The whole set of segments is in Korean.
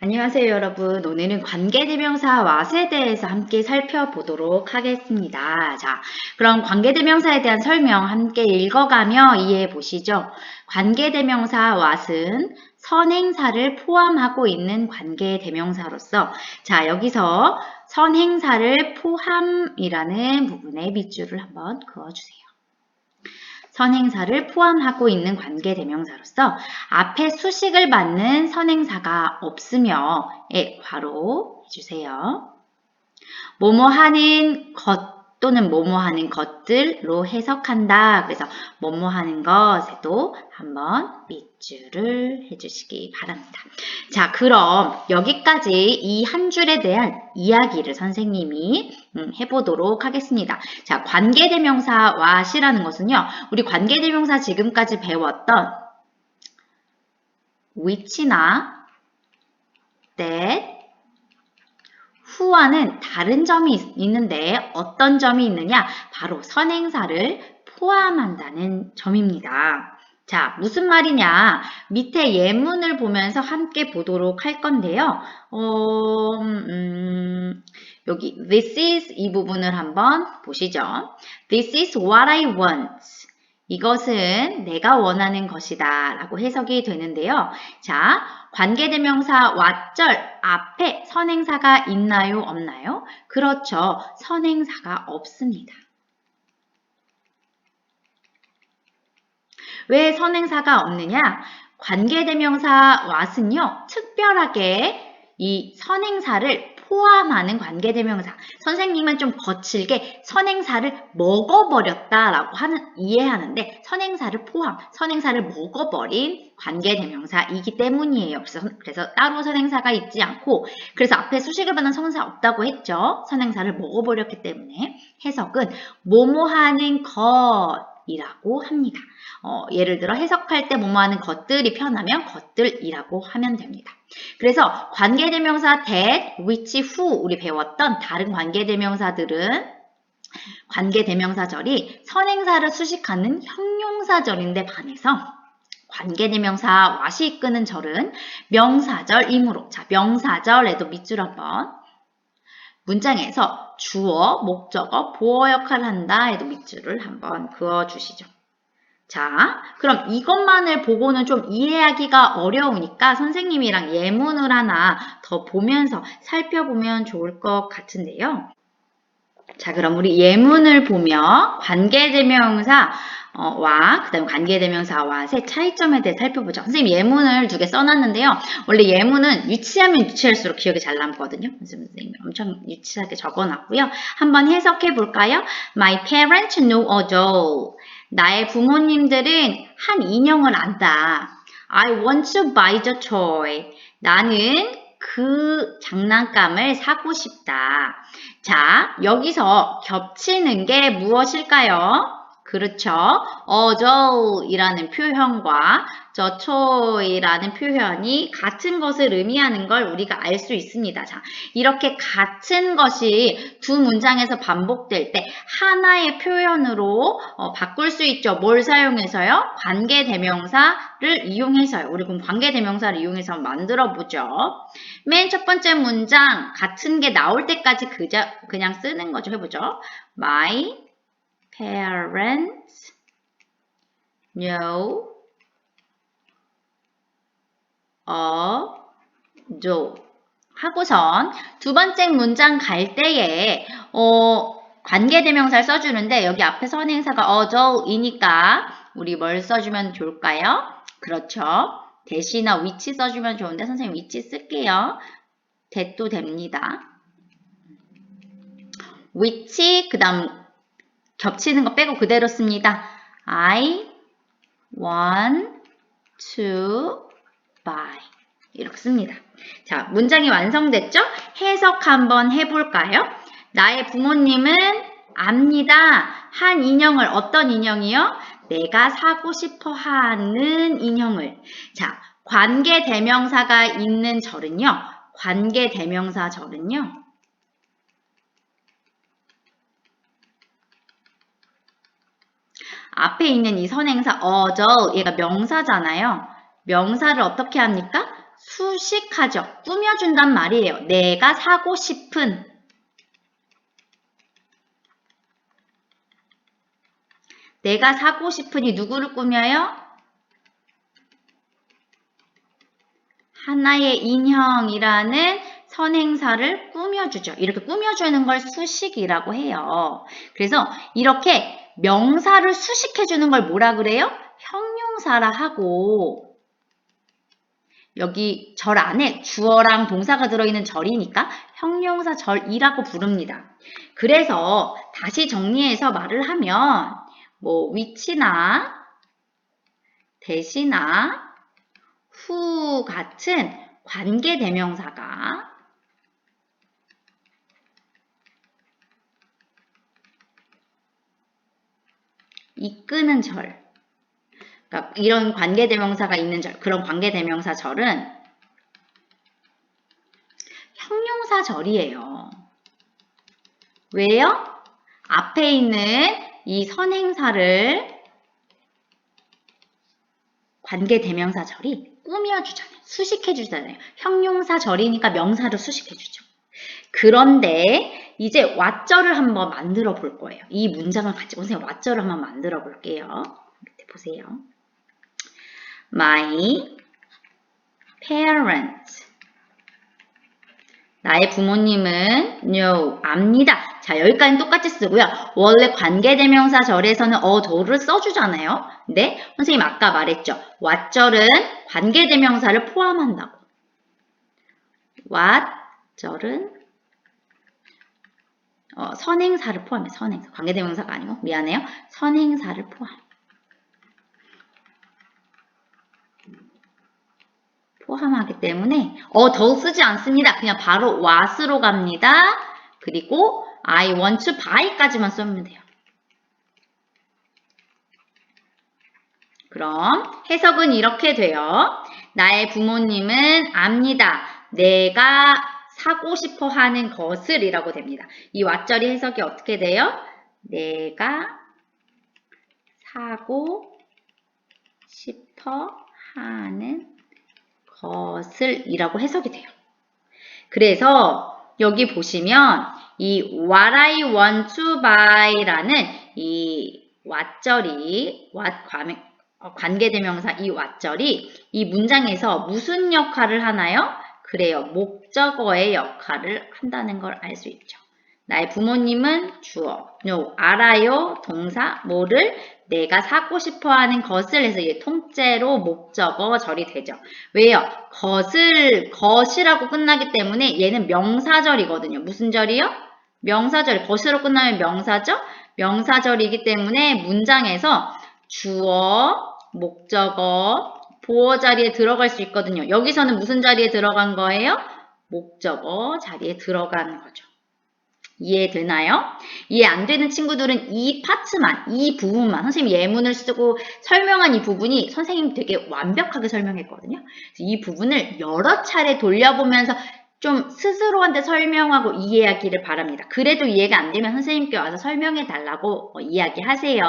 안녕하세요 여러분. 오늘은 관계대명사 왓에 대해서 함께 살펴보도록 하겠습니다. 자 그럼 관계대명사에 대한 설명 함께 읽어가며 이해해 보시죠. 관계대명사 왓은 선행사를 포함하고 있는 관계대명사로서 자 여기서 선행사를 포함이라는 부분에 밑줄을 한번 그어주세요 선행사를 포함하고 있는 관계 대명사로서 앞에 수식을 받는 선행사가 없으며 에 괄호 해주세요. 뭐뭐 하는 것 또는 뭐뭐 하는 것들로 해석한다. 그래서 뭐뭐 하는 것에도 한번 밑줄을 해주시기 바랍니다. 자, 그럼 여기까지 이 한 줄에 대한 이야기를 선생님이 음, 해보도록 하겠습니다. 자, 관계대명사 what이라는 것은요. 우리 관계대명사 지금까지 배웠던 which나 that, who와는 다른 점이 있- 있는데 어떤 점이 있느냐? 바로 선행사를 포함한다는 점입니다. 자, 무슨 말이냐? 밑에 예문을 보면서 함께 보도록 할 건데요. 어, 음, 여기 this is 이 부분을 한번 보시죠. This is what I want. 이것은 내가 원하는 것이다 라고 해석이 되는데요. 자, 관계대명사 왓절 앞에 선행사가 있나요? 없나요? 그렇죠. 선행사가 없습니다. 왜 선행사가 없느냐? 관계대명사 what은요, 특별하게 이 선행사를 포함하는 관계대명사. 선생님은 좀 거칠게 선행사를 먹어버렸다라고 하는, 이해하는데 선행사를 포함, 선행사를 먹어버린 관계대명사이기 때문이에요. 그래서, 그래서 따로 선행사가 있지 않고 그래서 앞에 수식을 받는 선행사 없다고 했죠. 선행사를 먹어버렸기 때문에 해석은 뭐뭐 하는 것 이라고 합니다. 어, 예를 들어 해석할 때 뭐뭐하는 것들이 편하면 것들이라고 하면 됩니다. 그래서 관계대명사 that, which, who 우리 배웠던 다른 관계대명사들은 관계대명사절이 선행사를 수식하는 형용사절인데 반해서 관계대명사 what이 이끄는 절은 명사절이므로 자 명사절에도 밑줄 한번 문장에서 주어, 목적어, 보어 역할을 한다 해도 밑줄을 한번 그어주시죠. 자, 그럼 이것만을 보고는 좀 이해하기가 어려우니까 선생님이랑 예문을 하나 더 보면서 살펴보면 좋을 것 같은데요. 자, 그럼 우리 예문을 보며 관계대명사 어, 와, 그 다음에 관계대명사 와의 차이점에 대해 살펴보죠. 선생님 예문을 두 개 써놨는데요. 원래 예문은 유치하면 유치할수록 기억이 잘 남거든요. 선생님이 엄청 유치하게 적어놨고요. 한번 해석해 볼까요? My parents know a doll. 나의 부모님들은 한 인형을 안다. I want to buy the toy. 나는 그 장난감을 사고 싶다. 자, 여기서 겹치는 게 무엇일까요? 그렇죠. 어저이라는 표현과 저초이라는 표현이 같은 것을 의미하는 걸 우리가 알 수 있습니다. 자, 이렇게 같은 것이 두 문장에서 반복될 때 하나의 표현으로 어, 바꿀 수 있죠. 뭘 사용해서요? 관계대명사를 이용해서요. 우리 그럼 관계대명사를 이용해서 만들어 보죠. 맨 첫 번째 문장 같은 게 나올 때까지 그저, 그냥 쓰는 거죠. 해보죠. My parents know doll. 하고선 두 번째 문장 갈 때에 어, 관계 대명사를 써주는데 여기 앞에 선행사가 doll이니까 우리 뭘 써주면 좋을까요? 그렇죠. 대시나 위치 써주면 좋은데 선생님 위치 쓸게요. 대도 됩니다. 위치 그 다음 겹치는 거 빼고 그대로 씁니다. I want to buy 이렇게 씁니다. 자, 문장이 완성됐죠? 해석 한번 해볼까요? 나의 부모님은 압니다. 한 인형을 어떤 인형이요? 내가 사고 싶어 하는 인형을. 자, 관계 대명사가 있는 절은요. 관계 대명사 절은요. 앞에 있는 이 선행사 어저 얘가 명사잖아요. 명사를 어떻게 합니까? 수식하죠. 꾸며준단 말이에요. 내가 사고 싶은 내가 사고 싶으니 누구를 꾸며요? 하나의 인형이라는 선행사를 꾸며주죠. 이렇게 꾸며주는 걸 수식이라고 해요. 그래서 이렇게 명사를 수식해주는 걸 뭐라 그래요? 형용사라 하고 여기 절 안에 주어랑 동사가 들어있는 절이니까 형용사 절이라고 부릅니다. 그래서 다시 정리해서 말을 하면 뭐 위치나 대시나 후 같은 관계 대명사가 이끄는 절. 그러니까 이런 관계 대명사가 있는 절, 그런 관계 대명사 절은 형용사 절이에요. 왜요? 앞에 있는 이 선행사를 관계 대명사 절이 꾸며주잖아요. 수식해주잖아요. 형용사 절이니까 명사를 수식해주죠. 그런데 이제 왓절을 한번 만들어 볼 거예요. 이 문장을 가지고 선생님 왓절을 한번 만들어 볼게요. 밑에 보세요. My parents. 나의 부모님은 know, 압니다. 자, 여기까지는 똑같이 쓰고요. 원래 관계대명사 절에서는 어도를 써주잖아요. 근데 선생님 아까 말했죠. 왓절은 관계대명사를 포함한다고. 왓절은 어, 선행사를 포함해. 선행사. 관계대명사가 아니고 미안해요. 선행사를 포함. 포함하기 때문에 어, 더 쓰지 않습니다. 그냥 바로 what으로 갑니다. 그리고 I want to buy까지만 쓰면 돼요. 그럼 해석은 이렇게 돼요. 나의 부모님은 압니다. 내가 사고 싶어 하는 것을 이라고 됩니다. 이 왓절이 해석이 어떻게 돼요? 내가 사고 싶어 하는 것을 이라고 해석이 돼요. 그래서 여기 보시면 이 what I want to buy라는 이 왓절이 what 어, 관계대명사 이 왓절이 이 문장에서 무슨 역할을 하나요? 그래요. 목적어의 역할을 한다는 걸 알 수 있죠. 나의 부모님은 주어, no, 알아요, 동사, 뭐를 내가 사고 싶어 하는 것을 해서 이게 통째로 목적어 절이 되죠. 왜요? 것을, 것이라고 끝나기 때문에 얘는 명사절이거든요. 무슨 절이요? 명사절. 것으로 끝나면 명사죠? 명사절이기 때문에 문장에서 주어, 목적어, 보어 자리에 들어갈 수 있거든요. 여기서는 무슨 자리에 들어간 거예요? 목적어 자리에 들어간 거죠. 이해되나요? 이해 안 되는 친구들은 이 파트만, 이 부분만, 선생님 예문을 쓰고 설명한 이 부분이 선생님 되게 완벽하게 설명했거든요. 이 부분을 여러 차례 돌려보면서 좀 스스로한테 설명하고 이해하기를 바랍니다. 그래도 이해가 안 되면 선생님께 와서 설명해 달라고 이야기하세요.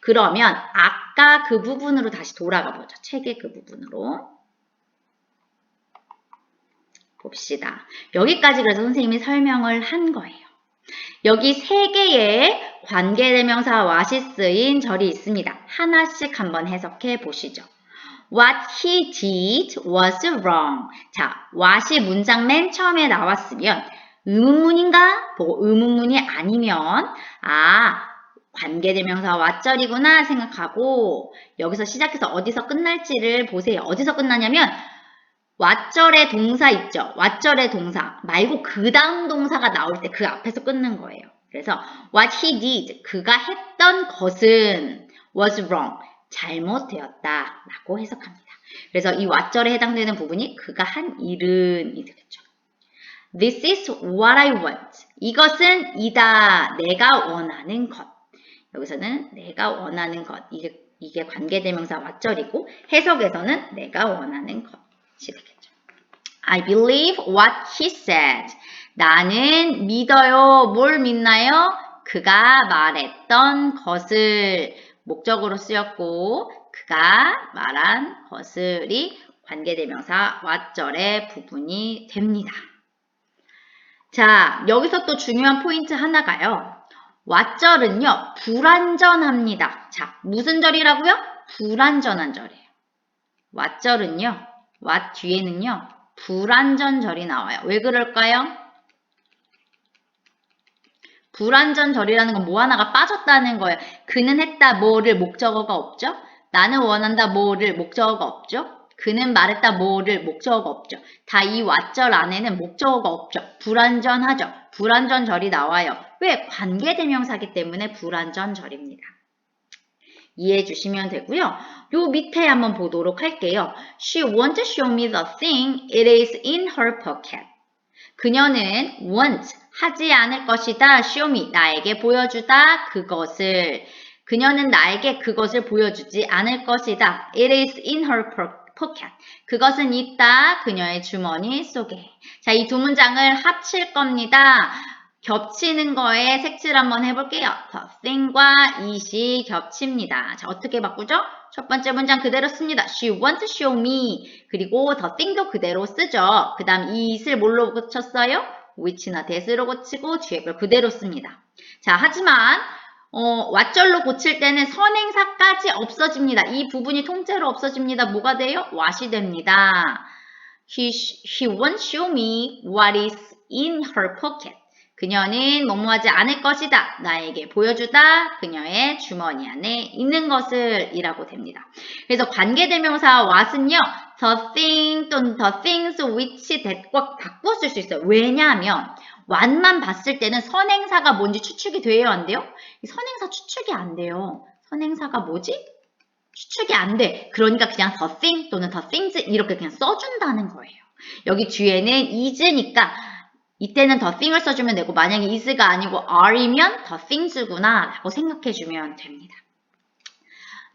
그러면 아까 그 부분으로 다시 돌아가 보죠. 책의 그 부분으로. 봅시다. 여기까지 그래서 선생님이 설명을 한 거예요. 여기 세 개의 관계대명사 what이 쓰인 절이 있습니다. 하나씩 한번 해석해 보시죠. What he did was wrong. 자, what이 문장 맨 처음에 나왔으면 의문문인가? 보고 의문문이 아니면 아, 관계대명사 왓절이구나 생각하고 여기서 시작해서 어디서 끝날지를 보세요. 어디서 끝나냐면 왓절의 동사 있죠. 왓절의 동사 말고 그 다음 동사가 나올 때 그 앞에서 끊는 거예요. 그래서 what he did 그가 했던 것은 was wrong 잘못되었다 라고 해석합니다. 그래서 이 왓절에 해당되는 부분이 그가 한 일은이 되겠죠. This is what I want. 이것은 이다. 내가 원하는 것. 여기서는 내가 원하는 것. 이게, 이게 관계대명사 왓절이고 해석에서는 내가 원하는 것 이 되겠죠. I believe what he said. 나는 믿어요. 뭘 믿나요? 그가 말했던 것을 목적으로 쓰였고 그가 말한 것을이 관계대명사 왓절의 부분이 됩니다. 자, 여기서 또 중요한 포인트 하나가요. 왓절은요, 불완전합니다. 자, 무슨 절이라고요? 불완전한 절이에요. 왓절은요, 왓 뒤에는요, 불완전절이 나와요. 왜 그럴까요? 불완전절이라는 건 뭐 하나가 빠졌다는 거예요. 그는 했다 뭐를 목적어가 없죠? 나는 원한다 뭐를 목적어가 없죠? 그는 말했다 뭐를 목적어가 없죠. 다 이 왓절 안에는 목적어가 없죠. 불완전하죠. 불완전절이 나와요. 왜? 관계대명사기 때문에 불완전절입니다. 이해해 주시면 되고요. 요 밑에 한번 보도록 할게요. She to show me the thing. It is in her pocket. 그녀는 want 하지 않을 것이다. show me 나에게 보여주다 그것을 그녀는 나에게 그것을 보여주지 않을 것이다. It is in her pocket. 그것은 있다. 그녀의 주머니 속에. 자, 이 두 문장을 합칠 겁니다. 겹치는 거에 색칠 한번 해볼게요. The thing과 it이 겹칩니다. 자, 어떻게 바꾸죠? 첫 번째 문장 그대로 씁니다. She wants to show me. 그리고 the thing도 그대로 쓰죠. 그 다음 it을 뭘로 고쳤어요? which나 that으로 고치고 뒤에 걸 그대로 씁니다. 자, 하지만 어, 왓절로 고칠 때는 선행사까지 없어집니다. 이 부분이 통째로 없어집니다. 뭐가 돼요? what이 됩니다. He, he won't show me what is in her pocket. 그녀는 뭐뭐하지 않을 것이다. 나에게 보여주다. 그녀의 주머니 안에 있는 것을 이라고 됩니다. 그래서 관계대명사 what은요. the thing 또는 the things which that과 바꿔 쓸 수 있어요. 왜냐하면 what만 봤을 때는 선행사가 뭔지 추측이 돼요? 안 돼요? 선행사 추측이 안 돼요. 선행사가 뭐지? 추측이 안 돼. 그러니까 그냥 the thing 또는 the things 이렇게 그냥 써준다는 거예요. 여기 뒤에는 is니까 이때는 더 thing을 써주면 되고 만약에 is가 아니고 are이면 더 things구나 라고 생각해주면 됩니다.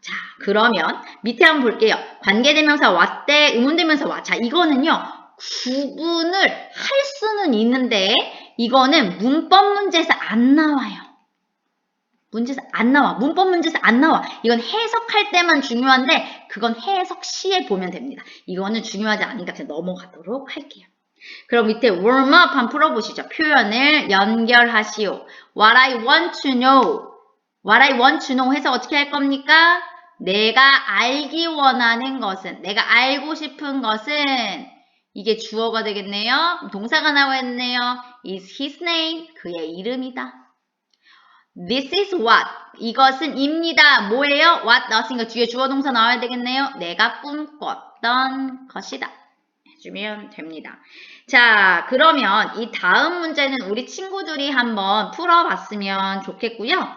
자 그러면 밑에 한번 볼게요. 관계대명사 왔대 의문대명사 와. 자 이거는요. 구분을 할 수는 있는데 이거는 문법 문제에서 안 나와요. 문제에서 안 나와. 문법 문제에서 안 나와. 이건 해석할 때만 중요한데 그건 해석 시에 보면 됩니다. 이거는 중요하지 않으니까 그냥 넘어가도록 할게요. 그럼 밑에 warm up 한번 풀어보시죠. 표현을 연결하시오. What I want to know. What I want to know 해서 어떻게 할 겁니까? 내가 알기 원하는 것은, 내가 알고 싶은 것은 이게 주어가 되겠네요. 동사가 나와있네요. is his name. 그의 이름이다. This is what. 이것은 입니다. 뭐예요? what nothing. 뒤에 주어 동사 나와야 되겠네요. 내가 꿈꿨던 것이다. 해주면 됩니다. 자, 그러면 이 다음 문제는 우리 친구들이 한번 풀어봤으면 좋겠고요.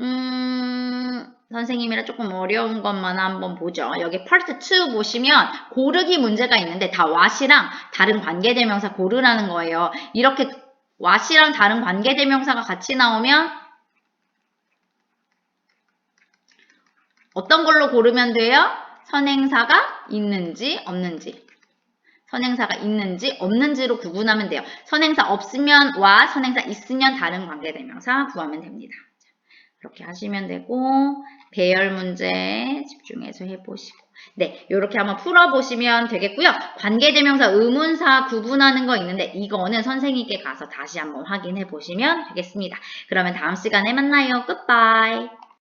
음, 선생님이라 조금 어려운 것만 한번 보죠. 여기 파트 2 보시면 고르기 문제가 있는데 다 what이랑 다른 관계대명사 고르라는 거예요. 이렇게 what이랑 다른 관계대명사가 같이 나오면 어떤 걸로 고르면 돼요? 선행사가 있는지 없는지. 선행사가 있는지 없는지로 구분하면 돼요. 선행사 없으면 와, 선행사 있으면 다른 관계대명사 구하면 됩니다. 그렇게 하시면 되고 배열 문제 집중해서 해보시고 네, 이렇게 한번 풀어보시면 되겠고요. 관계대명사 의문사 구분하는 거 있는데 이거는 선생님께 가서 다시 한번 확인해 보시면 되겠습니다. 그러면 다음 시간에 만나요. 끝바이